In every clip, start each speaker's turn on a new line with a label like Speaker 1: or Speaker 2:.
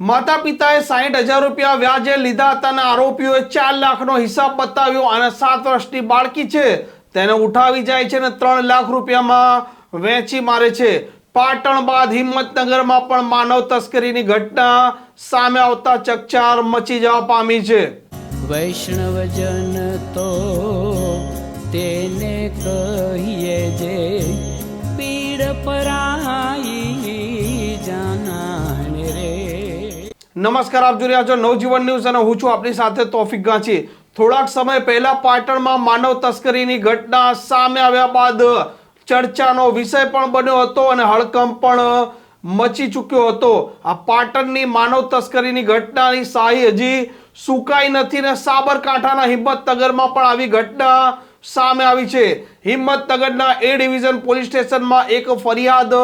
Speaker 1: માતા પિતાએ સાહીઠ હજાર રૂપિયા વ્યાજે લીધા હતા અને આરોપીઓએ ચાર લાખનો હિસાબ બતાવ્યો અને સાત વર્ષની બાળકી છે. તેને ઉઠાવી જાય છે અને ત્રણ લાખ રૂપિયામાં વેચી મારે છે. પાટણ બાદ હિંમતનગરમાં પણ માનવ તસ્કરીની ઘટના સામે આવતા ચકચાર મચી જવા પામી છે.
Speaker 2: વૈષ્ણવજન તો તેને કહીએ જે
Speaker 1: નમસ્કાર, આપ જોઈ રહ્યા છો નવજીવન ન્યૂઝ અને હું છું આપની સાથે તોફિક ગાંચી. થોડાક સમય પહેલા પાટણમાં માનવ તસ્કરીની ઘટના સામે આવ્યા બાદ ચર્ચાનો વિષય પણ બન્યો હતો અને હડકંપ પણ મચી ચૂક્યો હતો. આ પાટણની માનવ તસ્કરીની ઘટનાની શાહી હજી સુકાઈ નથી ને સાબરકાંઠાના હિંમતનગરમાં પણ આવી ઘટના સામે આવી છે. હિંમતનગરના એ ડિવિઝન પોલીસ સ્ટેશનમાં એક ફરિયાદ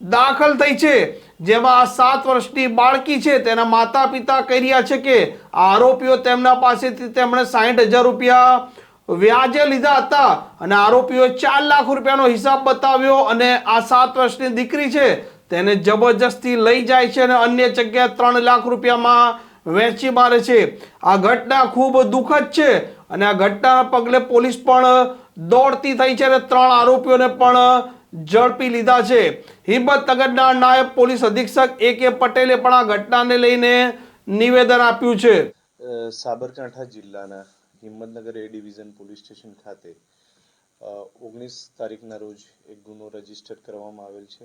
Speaker 1: દાખલ થઈ છે. જેમાં આ સાત વર્ષની બાળકી છે. તેના માતા પિતા કહી રહ્યા છે કે આરોપીઓ તેમના પાસેથી તેમણે સાહીઠ હજાર રૂપિયા વ્યાજે લીધા હતા અને આરોપીઓએ ચાર લાખ રૂપિયાનો હિસાબ બતાવ્યો અને આ સાત વર્ષની દીકરી છે તેને જબરજસ્તી લઈ જાય છે અને અન્ય જગ્યાએ ત્રણ લાખ રૂપિયામાં વેચી મારે છે. આ ઘટના ખૂબ દુઃખદ છે અને આ ઘટનાના પગલે પોલીસ પણ દોડતી થઈ છે અને ત્રણ આરોપીઓને પણ ઝડપી લીધા છે. હિંમતનગરના નાયબ પોલીસ અધિક્ષક એ કે પટેલે પણ આ ઘટનાને લઈને નિવેદન આપ્યું છે.
Speaker 3: સાબરકાંઠા જિલ્લાના Himmatnagar A division police station ખાતે ઓગણીસ તારીખના રોજ એક ગુનો રજિસ્ટર કરવામાં આવેલ છે.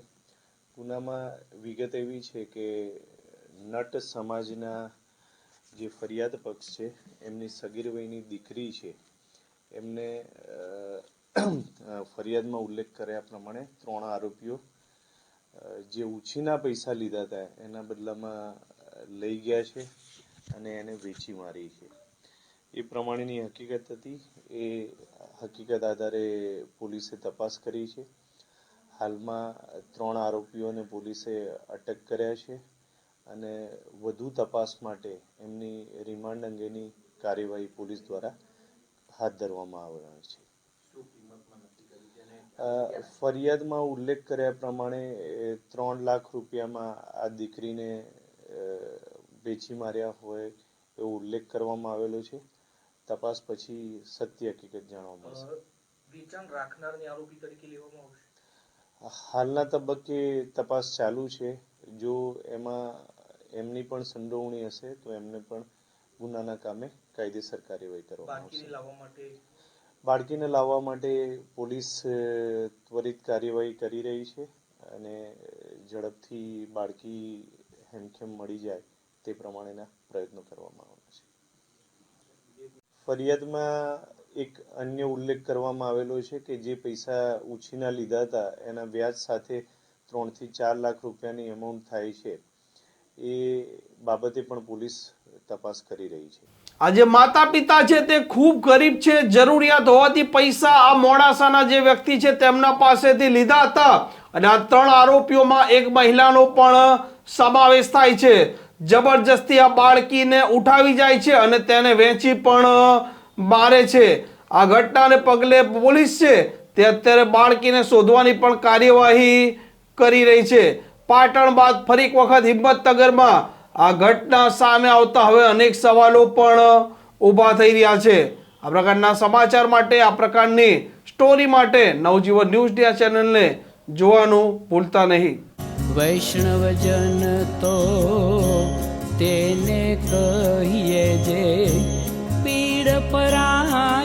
Speaker 3: ગુનામાં વિગત એવી છે કે નટ સમાજના જે ફરિયાદ પક્ષ છે, એમની સગીર વયની દીકરી છે, એમને ફરિયાદમાં ઉલ્લેખ કર્યા પ્રમાણે ત્રણ આરોપીઓ જે ઉછીના પૈસા લીધા હતા, એના બદલામાં લઈ ગયા છે અને એને વેચી મારી છે. એ પ્રમાણેની હકીકત હતી. એ હકીકત આધારે પોલીસે તપાસ કરી છે. હાલમાં ત્રણ આરોપીઓને પોલીસે અટક કર્યા છે અને વધુ તપાસ માટે એમની રિમાન્ડ અંગેની કાર્યવાહી પોલીસ દ્વારા હાથ ધરવામાં આવનાર છે. ફરિયાદમાં ઉલ્લેખ કર્યા પ્રમાણે ત્રણ લાખ રૂપિયામાં આ દીકરીને વેચી માર્યા હોય એવો ઉલ્લેખ કરવામાં આવેલો છે. તપાસ પછી સત્ય હકીકત જાણવા મળશે.
Speaker 4: વેચાણ રાખનારને આરોપી તરીકે લેવામાં આવશે?
Speaker 3: હાલના તબક્કે તપાસ ચાલુ છે. જો એમાં એમની પણ સંડોવણી હશે તો એમને પણ ગુનાના કામે કાયદેસર કાર્યવાહી કરવામાં આવશે.
Speaker 4: લાવવા માટે
Speaker 3: બાળકીને લાવવા માટે પોલીસ ત્વરિત કાર્યવાહી કરી રહી છે અને ઝડપથી બાળકી હેમખેમ મળી જાય તે પ્રમાણેના પ્રયત્નો કરવામાં આવવાના છે. ફરિયાદમાં એક અન્ય ઉલ્લેખ કરવામાં આવેલો છે કે જે પૈસા ઉછીના લીધા હતા, એના વ્યાજ સાથે ત્રણથી ચાર લાખ રૂપિયાની અમાઉન્ટ થાય છે. એ બાબતે પણ પોલીસ તપાસ કરી રહી છે.
Speaker 1: આજે માતા પિતા છે તે ખૂબ ગરીબ છે, જરૂરિયાત હોવાથી પૈસા આ મોડાસાના જે વ્યક્તિ છે તેમના પાસેથી લીધા હતા. અને આ ત્રણ આરોપીઓમાં એક મહિલાનો પણ સમાવેશ થાય છે. જબરજસ્તી આ બાળકીને ઉઠાવી જાય છે અને તેને વેચી પણ મારે છે. આ ઘટનાને પગલે પોલીસ છે તે અત્યારે બાળકીને શોધવાની પણ કાર્યવાહી કરી રહી છે. પાટણ બાદ ફરી એક વખત હિંમતનગરમાં આ ઘટના સામે આવતા હવે અનેક સવાલો પણ ઊભા થઈ રહ્યા છે. આ પ્રકારના સમાચાર માટે, આ પ્રકારની સ્ટોરી માટે નવજીવન ન્યૂઝ ડિયા ચેનલને જોવાનું ભૂલતા નહીં.
Speaker 2: વૈષ્ણવજન તો તેને કહીએ જે પીડ પરાઈ